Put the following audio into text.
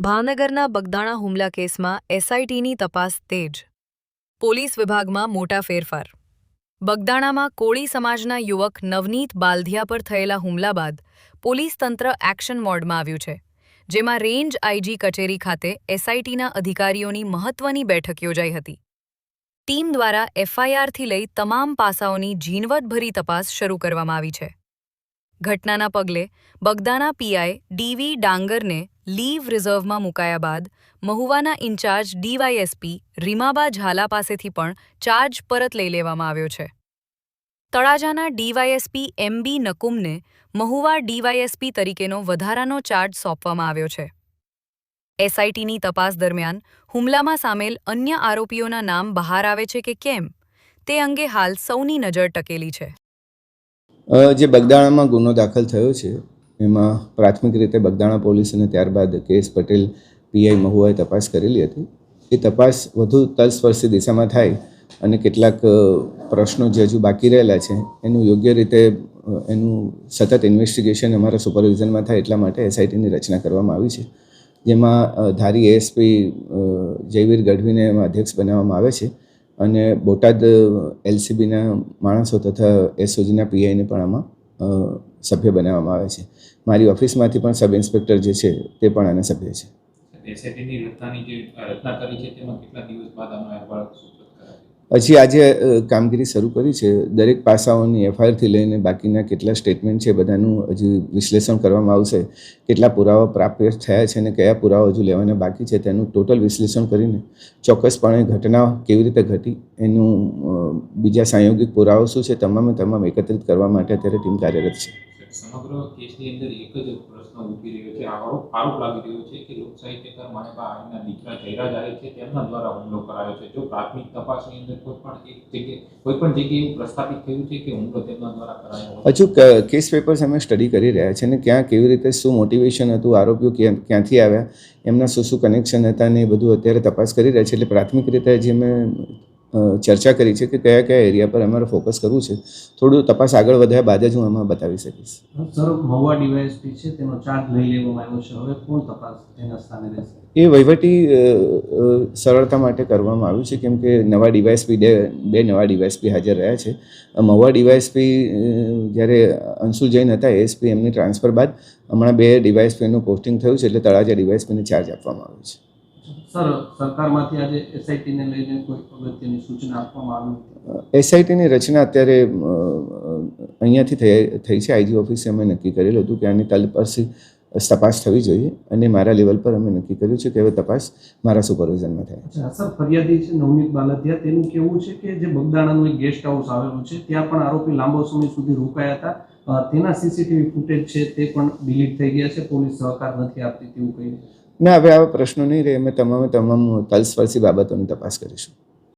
ભાવનગરના બગદાણા હુમલા કેસમાં એસઆઈટીની તપાસ તેજ. પોલીસ વિભાગમાં મોટા ફેરફાર. બગદાણામાં કોળી સમાજના યુવક નવનીત બાલધિયા પર થયેલા હુમલા બાદ પોલીસ તંત્ર એક્શન મોડમાં આવ્યું છે, જેમાં રેન્જ આઈજી કચેરી ખાતે એસઆઈટીના અધિકારીઓની મહત્વની બેઠક યોજાઈ હતી. ટીમ દ્વારા એફઆઈઆરથી લઈ તમામ પાસાઓની ઝીણવટભરી તપાસ શરૂ કરવામાં આવી છે. ઘટનાના પગલે બગદાના પીઆઈ ડીવી ડાંગરને લીવ રિઝર્વમાં મુકાયા બાદ મહુવાના ઇન્ચાર્જ ડીવાયએસપી રીમાબા ઝાલા પાસેથી પણ ચાર્જ પરત લઈ લેવામાં આવ્યો છે. તળાજાના ડીવાયએસપી એમબી નકુમને મહુવા ડીવાયએસપી તરીકેનો વધારાનો ચાર્જ સોંપવામાં આવ્યો છે. એસઆઈટીની તપાસ દરમિયાન હુમલામાં સામેલ અન્ય આરોપીઓના નામ બહાર આવે છે કે કેમ તે અંગે હાલ સૌની નજર ટકેલી છે. જે બગદાણામાં ગુનો દાખલ થયો છે, એમાં પ્રાથમિક રીતે બગદાણા પોલીસ અને ત્યારબાદ કેએસ પટેલ પીઆઈ મહુઆએ તપાસ કરેલી હતી. એ તપાસ વધુ તલસ્પર્શી દિશામાં થાય અને કેટલાક પ્રશ્નો જે હજુ બાકી રહેલા છે, એનું યોગ્ય રીતે એનું સતત ઇન્વેસ્ટિગેશન અમારા સુપરવિઝનમાં થાય એટલા માટે એસઆઈટીની રચના કરવામાં આવી છે. જેમાં ધારી એએસપી જયવીર ગઢવીને એમાં અધ્યક્ષ બનાવવામાં આવે છે. અને બોટાદ એલસીબીના માણસો તથા એસઓજીના પીઆઈને પણ આમાં સભ્ય બનાવવામાં આવે છે. મારી ઓફિસમાંથી પણ સબ ઇન્સ્પેક્ટર જે છે તે પણ આના સભ્ય છે. એસઆઈટીની રચનાની જે રચના કરી છે, તેમાં કેટલા દિવસ બાદ આનો અહેવાલ હજી આજે કામગીરી શરૂ કરી છે. દરેક પાસાઓની એફઆઈઆરથી લઈને બાકીના કેટલા સ્ટેટમેન્ટ છે બધાનું હજી વિશ્લેષણ કરવામાં આવશે. કેટલા પુરાવા પ્રાપ્ત થયા છે અને કયા પુરાવા હજુ લેવાના બાકી છે તેનું ટોટલ વિશ્લેષણ કરીને ચોક્કસપણે ઘટના કેવી રીતે ઘટી, એનું બીજા સાંયોગિક પુરાવા શું છે, તમામે તમામ એકત્રિત કરવા માટે અત્યારે ટીમ કાર્યરત છે. સમગ્ર કેસની અંદર એક જ પ્રશ્ન ઉઠી રહ્યો છે. આરોપ આરોપ લાગી રહ્યો છે કે લોક સાહિત્યકાર માણેબા આહીના દીકરા જયરાજ આહિર છે, તેમના દ્વારા હુમલો કરાયો છે. જો પ્રાથમિક તપાસની અંદર કોઈ પણ એક જગ્યાએ, કોઈ પણ જગ્યાએ એવું પ્રસ્થાપિત થયું છે કે હુમલો તેમના દ્વારા કરાયો હજુ કેસ પેપર્સ અમે સ્ટડી કરી રહ્યા છે અને ક્યાં કેવી રીતે, શું મોટિવેશન હતું, આરોપીઓ ક્યાં, ક્યાંથી આવ્યા, એમના શું શું કનેક્શન હતા ને એ બધું અત્યારે તપાસ કરી રહ્યા છે. એટલે પ્રાથમિક રીતે જે મેં ચર્ચા કરી છે કે કયા કયા એરિયા પર અમારે ફોકસ કરવું છે. થોડું તપાસ આગળ વધ્યા બાદ જ હું એમાં બતાવી શકીશ. સર મહુવા ડીવાયએસપી છે તેનો ચાર્જ લઈ લેવામાં આવ્યો છે. હવે કોણ તપાસ તેના સ્થાને રહેશે? એ વહીવટી સરળતા માટે કરવામાં આવ્યું છે કેમ કે નવા ડીવાયસપી બે બે નવા ડીવાયસપી હાજર રહ્યા છે. મહુવા ડીવાયસપી જ્યારે અંશુલ જૈન હતા એએસપી એમની ટ્રાન્સફર બાદ હમણાં બે ડીવાયસપીનું પોસ્ટિંગ થયું છે એટલે તળાજા ડીવાયસપીને ચાર્જ આપવામાં આવ્યો છે. સર સરકારમાંથી આજે એસઆઈટીને લઈને કોઈ અગત્યની સૂચના આપવામાં આવી એસઆઈટીની રચના અત્યારે અહીંયાથી થઈ થઈ છે. આઈજી ઓફિસે અમે નક્કી કરેલું હતું કે આની તલપરસી તપાસ થવી જોઈએ અને મારા લેવલ પર અમે નક્કી કર્યું છે કે હવે તપાસ મારા સુપરવિઝનમાં થાય. સર ફરિયાદી છે નવનીત બાલદિયા તેનું કેવું છે કે જે બગદાણાનું એક ગેસ્ટ હાઉસ આવેલું છે ત્યાં પણ આરોપી લાંબો સમય સુધી રોકાયા હતા. તેના સીસીટીવી ફૂટેજ છે તે પણ ડિલીટ થઈ ગયા છે. પોલીસ સહકાર નથી આપતી તેવું કહી ના હવે આવા પ્રશ્નો નહીં રહે. અમે તમામે તમામ તલસ્પર્શી બાબતોની તપાસ કરીશું.